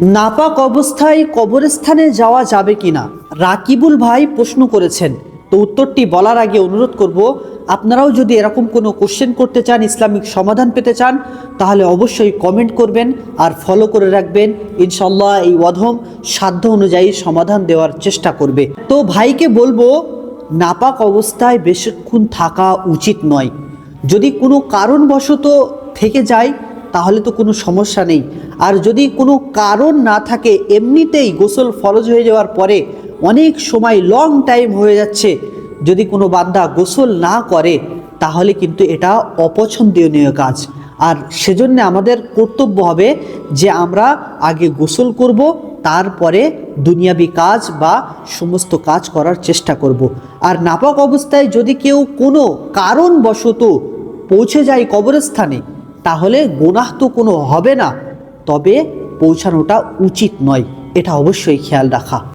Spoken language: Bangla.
নাপাক অবস্থায় কবরস্থানে যাওয়া যাবে কিনা? রাকিবুল ভাই প্রশ্ন করেছেন। তো উত্তরটি বলার আগে অনুরোধ করব, আপনারাও যদি এরকম কোনো কোশ্চেন করতে চান, ইসলামিক সমাধান পেতে চান, তাহলে অবশ্যই কমেন্ট করবেন আর ফলো করে রাখবেন। ইনশাল্লাহ এই অধম সাধ্য অনুযায়ী সমাধান দেওয়ার চেষ্টা করবে। তো ভাইকে বলব, নাপাক অবস্থায় বেশিক্ষণ থাকা উচিত নয়। যদি কোনো কারণবশত থেকে যায় তাহলে তো কোনো সমস্যা নেই। আর যদি কোনো কারণ না থাকে, এমনিতেই গোসল ফরজ হয়ে যাওয়ার পরে অনেক সময় লং টাইম হয়ে যাচ্ছে। যদি কোনো বান্দা গোসল না করে, তাহলে কিন্তু এটা অপছন্দনীয় কাজ। আর সেজন্য আমাদের কর্তব্য হবে যে আমরা আগে গোসল করব, তারপরে দুনিয়াবি কাজ বা সমস্ত কাজ করার চেষ্টা করব। আর নাপাক অবস্থায় যদি কেউ কোনো কারণবশত পৌঁছে যায় কবরস্থানে তাহলে গোনাহ তো কোনো হবে না তবে পৌঁছানোটা উচিত নয় এটা অবশ্যই খেয়াল রাখা।